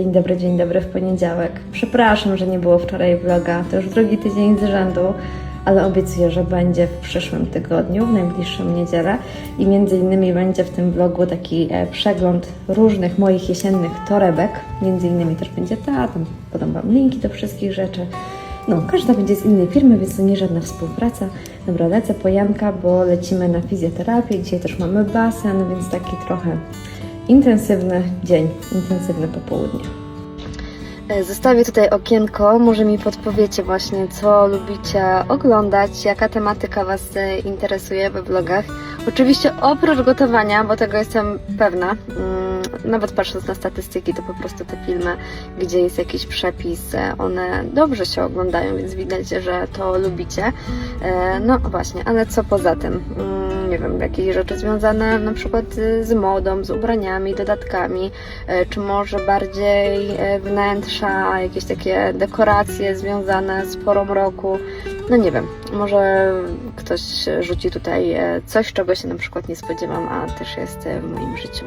Dzień dobry, dzień dobry w poniedziałek. Przepraszam, że nie było wczoraj vloga. To już drugi tydzień z rzędu, ale obiecuję, że będzie w przyszłym tygodniu, w najbliższą niedzielę. I między innymi będzie w tym vlogu taki e, przegląd różnych moich jesiennych torebek. Między innymi też będzie ta, tam podam Wam linki do wszystkich rzeczy. No, każda będzie z innej firmy, więc to nie żadna współpraca. Dobra, lecę po Janka, bo lecimy na fizjoterapię. Dzisiaj też mamy basen, więc taki trochę intensywny dzień, intensywne popołudnie. E, Zostawię tutaj okienko, może mi podpowiecie właśnie, co lubicie oglądać, jaka tematyka Was e, interesuje we vlogach. Oczywiście oprócz gotowania, bo tego jestem pewna, mm, nawet patrząc na statystyki, to po prostu te filmy, gdzie jest jakiś przepis, e, one dobrze się oglądają, więc widać, że to lubicie. E, No właśnie, ale co poza tym? Mm, Nie wiem, jakieś rzeczy związane na przykład y, z modą, z ubraniami, dodatkami, e, czy może bardziej e, wnętrza, jakieś takie dekoracje związane z porą roku. No nie wiem, może ktoś rzuci tutaj e, coś, czego się na przykład nie spodziewam, a też jest e, w moim życiu.